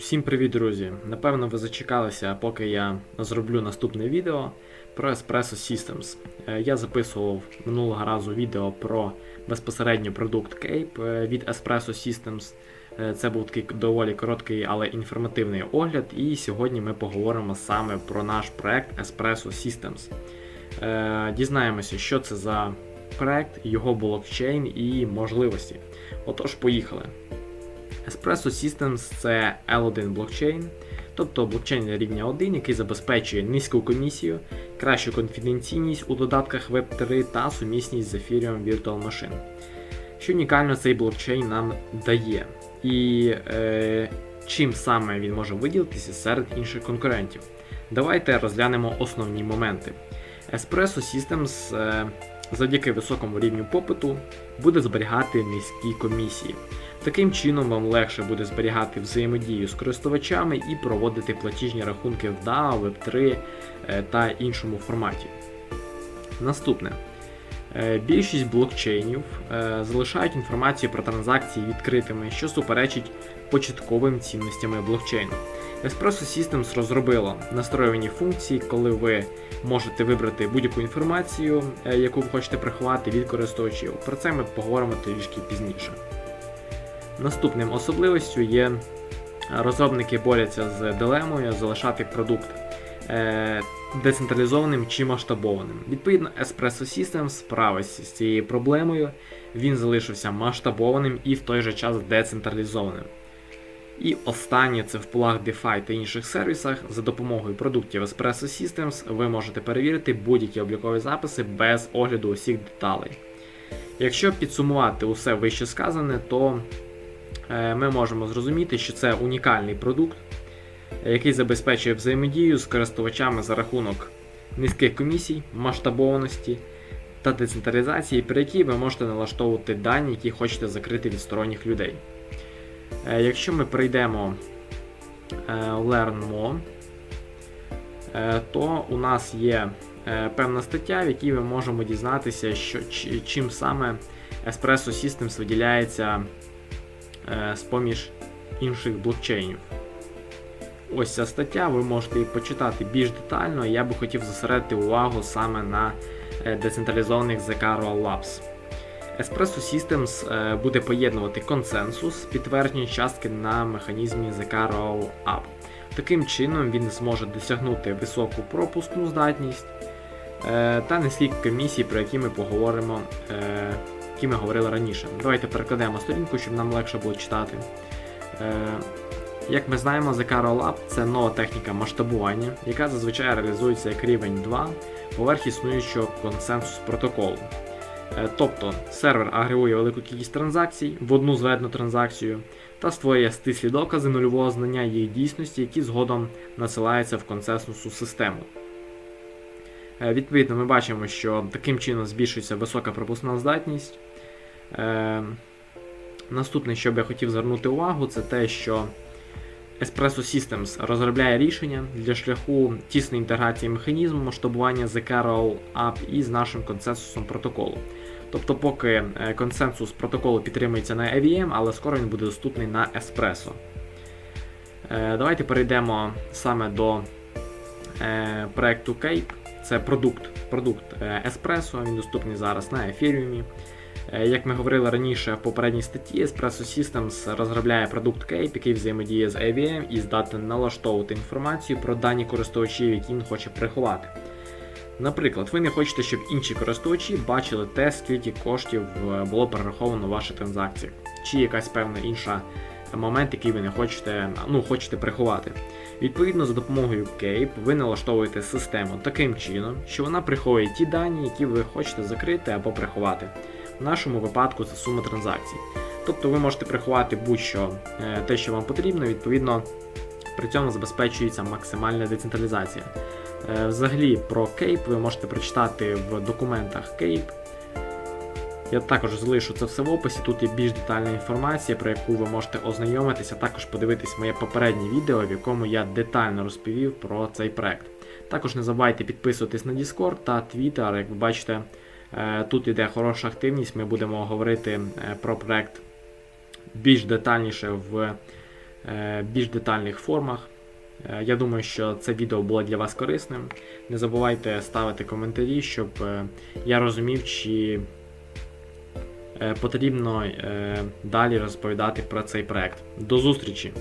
Всім привіт, друзі! Напевно, ви зачекалися, поки я зроблю наступне відео про Espresso Systems. Е, Я записував минулого разу відео про безпосередньо продукт Cape е, від Espresso Systems. Е, Це був такий доволі короткий, але інформативний огляд. І сьогодні ми поговоримо саме про наш проект Espresso Systems. Дізнаємося, що це за проект, його блокчейн і можливості. Отож, поїхали. Espresso Systems це L1 блокчейн, тобто блокчейн рівня 1, який забезпечує низьку комісію, кращу конфіденційність у додатках Web3 та сумісність з Ethereum Virtual Machine. Що унікально цей блокчейн нам дає, і е, чим саме він може виділитися серед інших конкурентів. Давайте розглянемо основні моменти. Espresso Systems е, завдяки високому рівню попиту буде зберігати низькі комісії. Таким чином вам легше буде зберігати взаємодію з користувачами і проводити платіжні рахунки в DAO, Web3 е, та іншому форматі. Наступне. Е, Більшість блокчейнів е, залишають інформацію про транзакції відкритими, що суперечить початковим цінностями блокчейну. Espresso Systems розробило настроювані функції, коли ви можете вибрати будь-яку інформацію, яку ви хочете приховати від користувачів. Про це ми поговоримо трішки пізніше. Наступним особливістю є розробники борються з дилемою залишати продукт е, децентралізованим чи масштабованим. Відповідно, Espresso Systems справився з цією проблемою, він залишився масштабованим і в той же час децентралізованим. І останнє це в полах DeFi та інших сервісах. За допомогою продуктів Espresso Systems ви можете перевірити будь-які облікові записи без огляду усіх деталей. Якщо підсумувати усе вище сказане, то е, ми можемо зрозуміти, що це унікальний продукт, який забезпечує взаємодію з користувачами за рахунок низьких комісій, масштабованості та децентралізації, при якій ви можете налаштовувати дані, які хочете закрити від сторонніх людей. Е, Якщо ми перейдемо е, в More, е, то у нас є е, певна стаття, в якій ми можемо дізнатися, що, чим саме Espresso Systems виділяється е, з-поміж інших блокчейнів. Ось ця стаття, ви можете її почитати більш детально. Я би хотів зосередити увагу саме на е, децентралізованих The Caro Labs. Espresso Systems е, буде поєднувати консенсус, підтвердження частки на механізмі The Caro App. Таким чином він зможе досягнути високу пропускну здатність е, та низькі комісії, про які ми поговоримо, е, які ми говорили раніше. Давайте перекладемо сторінку, щоб нам легше було читати. Е, Як ми знаємо, Caro Lab це нова техніка масштабування, яка зазвичай реалізується як рівень 2 поверх існуючого консенсус протоколу. Е, Тобто сервер агрегує велику кількість транзакцій в одну зведену транзакцію та створює стислі докази нульового знання їх дійсності, які згодом насилаються в консенсусу систему. Е, Відповідно, ми бачимо, що таким чином збільшується висока пропускна здатність. Е, Наступне, що б я хотів звернути увагу, це те, що Espresso Systems розробляє рішення для шляху тісної інтеграції механізму масштабування The Carol App із нашим консенсусом протоколу. Тобто, поки е, консенсус протоколу підтримується на EVM, але скоро він буде доступний на Espresso. Е, Давайте перейдемо саме до е, проекту Cape. Це продукт, продукт Espresso, він доступний зараз на Ethereum. Е, Як ми говорили раніше в попередній статті, Espresso Systems розробляє продукт Cape, який взаємодіє з AVM і здатен налаштовувати інформацію про дані користувачів, які він хоче приховати. Наприклад, ви не хочете, щоб інші користувачі бачили те, скільки коштів е, було перераховано ваші транзакції, чи якась певна інша момент, який ви не хочете, ну, хочете приховати. Відповідно, за допомогою Cape ви налаштовуєте систему таким чином, що вона приховує ті дані, які ви хочете закрити або приховати. В нашому випадку це сума транзакцій. Тобто ви можете приховати будь-що е, те, що вам потрібно, відповідно, при цьому забезпечується максимальна децентралізація. Е, Взагалі про Cape ви можете прочитати в документах Cape. Я також залишу це все в описі. Тут є більш детальна інформація, про яку ви можете ознайомитися, також подивитись моє попереднє відео, в якому я детально розповів про цей проект. Також не забувайте підписуватись на Discord та Twitter. Як ви бачите, тут іде хороша активність. Ми будемо говорити е, про проект більш детальніше в е, більш детальних формах. Е, Я думаю, що це відео було для вас корисним. Не забувайте ставити коментарі, щоб е, я розумів, чи е, потрібно е, далі розповідати про цей проект. До зустрічі!